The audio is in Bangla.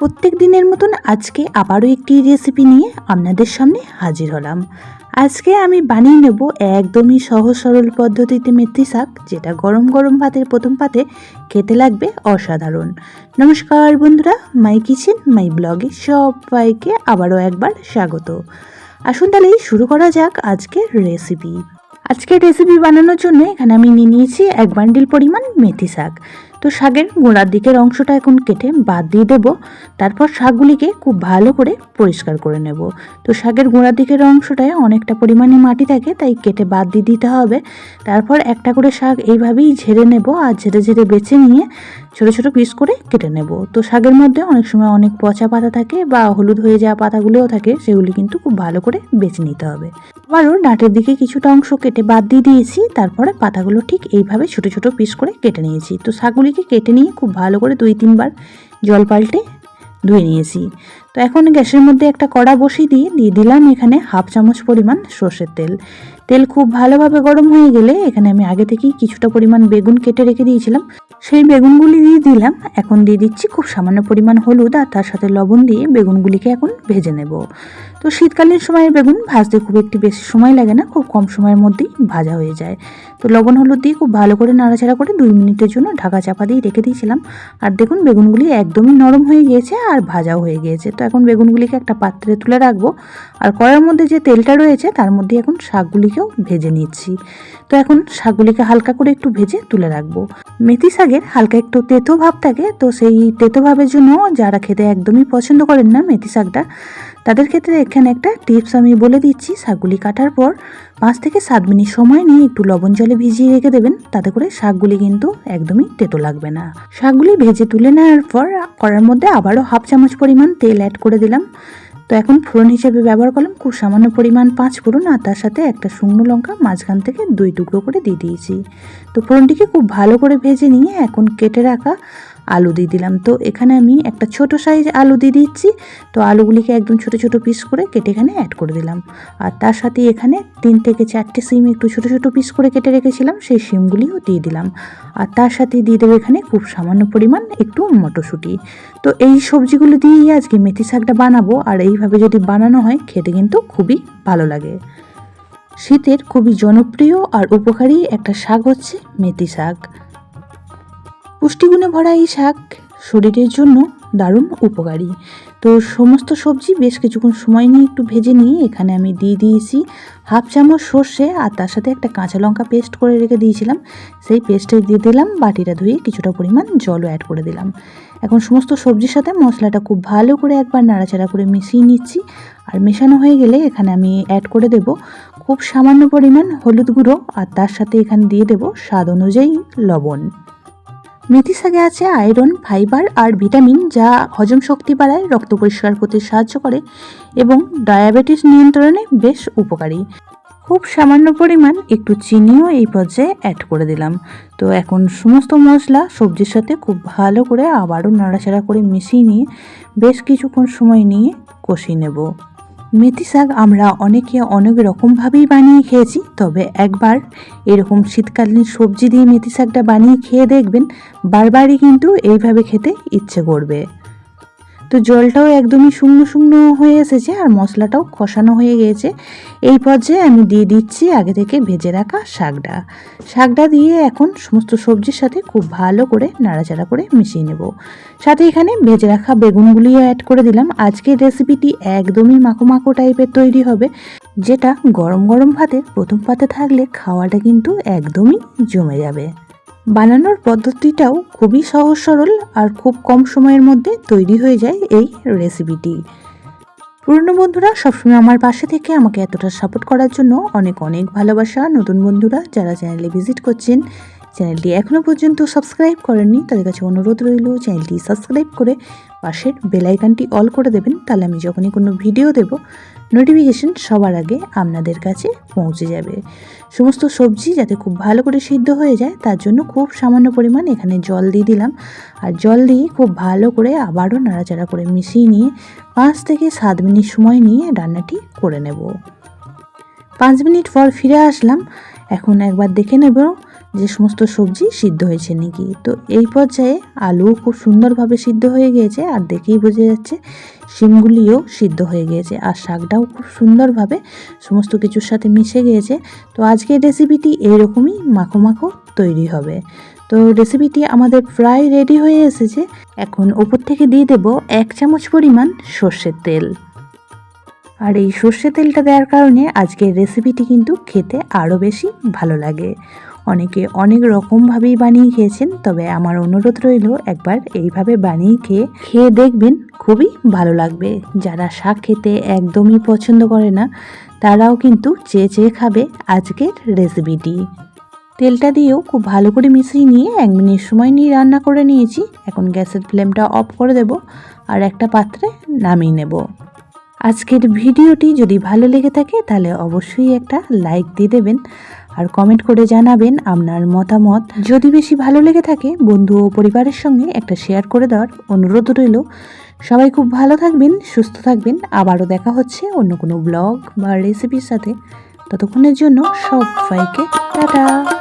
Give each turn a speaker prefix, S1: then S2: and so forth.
S1: প্রত্যেক দিনের মতন আজকে আবারও একটি রেসিপি নিয়ে আপনাদের সামনে হাজির হলাম। আজকে আমি বানিয়ে নেব একদমই সহজ সরল পদ্ধতিতে মেথি শাক, যেটা গরম গরম ভাতের প্রথম পাতে খেতে লাগবে অসাধারণ। নমস্কার বন্ধুরা, মাই কিচেন, মাই ব্লগে সবাইকে আবারও একবার স্বাগত। আসুন তাহলে শুরু করা যাক আজকের রেসিপি আজকের রেসিপি বানানোর জন্য এখানে আমি নিয়ে নিয়েছি এক বান্ডিল পরিমাণ মেথি শাক। তো শাকের গোড়ার দিকের অংশটা এখন কেটে বাদ দিয়ে দেবো। তারপর শাকগুলিকে খুব ভালো করে পরিষ্কার করে নেব। তো শাকের গোড়ার দিকের অংশটায় অনেকটা পরিমাণে মাটি থাকে, তাই কেটে বাদ দিয়ে দিতে হবে। তারপর একটা করে শাক এইভাবেই ঝেড়ে নেব আর ঝেড়ে ঝেড়ে বেছে নিয়ে ছোট ছোট পিস করে কেটে নেব। তো শাকের মধ্যে অনেক সময় অনেক পচা পাতা থাকে বা হলুদ হয়ে যাওয়া পাতাগুলোও থাকে, সেগুলি কিন্তু খুব ভালো করে বেছে নিতে হবে। আবারও ডাঁটের দিকে কিছুটা অংশ কেটে বাদ দিয়ে দিয়েছি, তারপরে পাতাগুলো ঠিক এইভাবে ছোট ছোট পিস করে কেটে নিয়েছি। তো শাকগুলিকে কেটে নিয়ে খুব ভালো করে দুই তিনবার জল পাল্টে ধুয়ে নিয়েছি। তো এখন গ্যাসের মধ্যে একটা কড়া বসিয়ে দিয়ে দিয়ে দিলাম এখানে হাফ চামচ পরিমাণ সর্ষের তেল। তেল খুব ভালোভাবে গরম হয়ে গেলে এখানে আমি আগে থেকেই কিছুটা পরিমাণ বেগুন কেটে রেখে দিয়েছিলাম। সেই বেগুনগুলি দিয়ে দিলাম। এখন দিয়ে দিচ্ছি খুব সামান্য পরিমাণ হলুদ আর তার সাথে লবণ দিয়ে বেগুনগুলিকে এখন ভেজে নেব। তো শীতকালীন সময়ের বেগুন ভাজতে খুব একটি বেশি সময় লাগে না, খুব কম সময়ের মধ্যেই ভাজা হয়ে যায়। তো লবণ হলুদ দিয়ে খুব ভালো করে নাড়াচাড়া করে দুই মিনিটের জন্য ঢাকা চাপা দিয়ে রেখে দিয়েছিলাম। আর দেখুন বেগুনগুলি একদমই নরম হয়ে গিয়েছে আর ভাজাও হয়ে গিয়েছে। তো এখন বেগুনগুলিকে একটা পাত্রে তুলে রাখব। আর কড়ার মধ্যে যে তেলটা রয়েছে তার মধ্যে এখন শাকগুলিকেও ভেজে নিচ্ছি। তো এখন শাকগুলিকে হালকা করে একটু ভেজে তুলে রাখব। মেথি শাকের হালকা একটু তেতো ভাব থাকে, তো সেই তেতো ভাবের জন্য যারা খেতে একদমই পছন্দ করেন না মেথি শাকটা, তাদের ক্ষেত্রে এখানে একটা টিপস আমি বলে দিচ্ছি। শাকগুলি কাটার পর পাঁচ থেকে সাত মিনিট সময় নিয়ে একটু লবণ জলে ভিজিয়ে রেখে দেবেন, তাতে করে শাকগুলি কিন্তু একদমই তেতো লাগবে না। শাকগুলি ভেজে তুলে নেওয়ার পর করার মধ্যে আবারও হাফ চামচ পরিমাণ তেল অ্যাড করে দিলাম। তো এখন ফোড়ন হিসেবে ব্যবহার করলাম খুব সামান্য পরিমাণ পাঁচ ফোড়ন আর তার সাথে একটা শুকনো লঙ্কা মাঝখান থেকে দুই টুকরো করে দিয়ে দিয়েছি। তো ফোড়নটিকে খুব ভালো করে ভেজে নিয়ে এখন কেটে রাখা আলু দিয়ে দিলাম। তো এখানে আমি একটা ছোট সাইজ আলু দিয়ে দিচ্ছি। তো আলুগুলিকে একদম ছোট ছোট পিস করে কেটে এখানে অ্যাড করে দিলাম। আর তার সাথে এখানে তিন থেকে চারটে সিম একটু ছোট ছোট পিস করে কেটে রেখেছিলাম, সেই সিমগুলিও দিয়ে দিলাম। আর তার সাথে দিয়ে দেবো এখানে খুব সামান্য পরিমাণ একটু মটরশুঁটি। তো এই সবজিগুলো দিয়েই আজকে মেথি শাকটা বানাবো। আর এইভাবে যদি বানানো হয়, খেতে কিন্তু খুবই ভালো লাগে। শীতের খুবই জনপ্রিয় আর উপকারী একটা শাক হচ্ছে মেথি শাক। পুষ্টিগুণে ভরা এই শাক শরীরের জন্য দারুণ উপকারী। তো সমস্ত সবজি বেশ কিছুক্ষণ সময় নিয়ে একটু ভেজে নিয়ে এখানে আমি দিয়ে দিয়েছি হাফ চামচ সর্ষে আর তার সাথে একটা কাঁচা লঙ্কা পেস্ট করে রেখে দিয়েছিলাম। সেই পেস্টে দিয়ে দিলাম বাটিটা ধুয়ে কিছুটা পরিমাণ জলও অ্যাড করে দিলাম। এখন সমস্ত সবজির সাথে মশলাটা খুব ভালো করে একবার নাড়াচাড়া করে মিশিয়ে নিচ্ছি। আর মেশানো হয়ে গেলে এখানে আমি অ্যাড করে দেব খুব সামান্য পরিমাণ হলুদ গুঁড়ো আর তার সাথে এখানে দিয়ে দেব স্বাদ অনুযায়ী লবণ। মেথি শাকে আছে আয়রন, ফাইবার আর ভিটামিন যা হজম শক্তি বাড়ায়, রক্ত পরিষ্কার করতে সাহায্য করে এবং ডায়াবেটিস নিয়ন্ত্রণে বেশ উপকারী। খুব সামান্য পরিমাণ একটু চিনিও এই পর্যায়ে অ্যাড করে দিলাম। তো এখন সমস্ত মশলা সবজির সাথে খুব ভালো করে আবারও নাড়াচাড়া করে মিশিয়ে নিয়ে বেশ কিছুক্ষণ সময় নিয়ে কষিয়ে নেব। মেথি শাক আমরা অনেকে অনেক রকমভাবেই বানিয়ে খেয়েছি, তবে একবার এরকম শীতকালীন সবজি দিয়ে মেথি শাকটা বানিয়ে খেয়ে দেখবেন, বারবারই কিন্তু এইভাবে খেতে ইচ্ছে করবে। তো জলটাও একদমই শুকনো শুকনো হয়ে এসেছে আর মশলাটাও কষানো হয়ে গিয়েছে এই পর্যায়ে আমি দিয়ে দিচ্ছি আগে থেকে ভেজে রাখা শাকটা শাকটা দিয়ে এখন সমস্ত সবজির সাথে খুব ভালো করে নাড়াচাড়া করে মিশিয়ে নেব। সাথে এখানে ভেজে রাখা বেগুনগুলিও অ্যাড করে দিলাম। আজকের রেসিপিটি একদমই মাখো মাখো টাইপের তৈরি হবে, যেটা গরম গরম ভাতে, প্রথম পাতে থাকলে খাওয়াটা কিন্তু একদমই জমে যাবে। বানানোর পদ্ধতিটাও খুবই সহজ সরল আর খুব কম সময়ের মধ্যে তৈরি হয়ে যায় এই রেসিপিটি। পুরনো বন্ধুরা, সবসময় আমার পাশে থেকে আমাকে এতটা সাপোর্ট করার জন্য অনেক অনেক ভালোবাসা। নতুন বন্ধুরা, যারা চ্যানেলে ভিজিট করছেন চ্যানেলটি এখনও পর্যন্ত সাবস্ক্রাইব করেননি, তাদের কাছে অনুরোধ রইল চ্যানেলটি সাবস্ক্রাইব করে পাশের বেলাইকানটি অল করে দেবেন, তাহলে আমি যখনই কোনো ভিডিও দেব, নোটিফিকেশন সবার আগে আপনাদের কাছে পৌঁছে যাবে। সমস্ত সবজি যাতে খুব ভালো করে সিদ্ধ হয়ে যায়, তার জন্য খুব সামান্য পরিমাণ এখানে জল দিয়ে দিলাম। আর জল দিয়ে খুব ভালো করে আবারও নাড়াচাড়া করে মিশিয়ে নিয়ে পাঁচ থেকে সাত মিনিট সময় নিয়ে রান্নাটি করে নেব। পাঁচ মিনিট পর ফিরে আসলাম, এখন একবার দেখে নেব যে সমস্ত সবজি সিদ্ধ হয়েছে নাকি? তো এই পর্যায়ে আলু খুব সুন্দরভাবে সিদ্ধ হয়ে গিয়েছে আর দেখেই বোঝা যাচ্ছে শিমগুলিও সিদ্ধ হয়ে গিয়েছে আর শাকটাও খুব সুন্দরভাবে সমস্ত কিছুর সাথে মিশে গিয়েছে। তো আজকের রেসিপিটি এইরকমই মাখো মাখো তৈরি হবে। তো রেসিপিটি আমাদের প্রায় রেডি হয়ে এসেছে। এখন ওপর থেকে দিয়ে দেব এক চামচ পরিমাণ সর্ষের তেল। আর এই সর্ষে তেলটা দেওয়ার কারণে আজকের রেসিপিটি কিন্তু খেতে আরও বেশি ভালো লাগে। অনেকে অনেক রকমভাবেই বানিয়ে খেয়েছেন, তবে আমার অনুরোধ রইল একবার এইভাবে বানিয়ে খেয়ে খেয়ে দেখবেন খুবই ভালো লাগবে। যারা শাক খেতে একদমই পছন্দ করে না, তারাও কিন্তু চেয়ে চেয়ে খাবে আজকের রেসিপিটি। তেলটা দিয়েও খুব ভালো করে মিশিয়ে নিয়ে এক মিনিট সময় নিয়ে রান্না করে নিয়েছি। এখন গ্যাসের ফ্লেমটা অফ করে দেব আর একটা পাত্রে নামিয়ে নেব। আজকের ভিডিওটি যদি ভালো লেগে থাকে তাহলে অবশ্যই একটা লাইক দিয়ে দেবেন। আর কমেন্ট করে জানাবেন আপনার মতামত। যদি বেশি ভালো লেগে থাকে, বন্ধু ও পরিবারের সঙ্গে একটা শেয়ার করে দেওয়ার অনুরোধ রইল। সবাই খুব ভালো থাকবেন, সুস্থ থাকবেন। আবারও দেখা হচ্ছে অন্য কোনো ব্লগ বা রেসিপির সাথে। ততক্ষণের জন্য সবাইকে টাটা।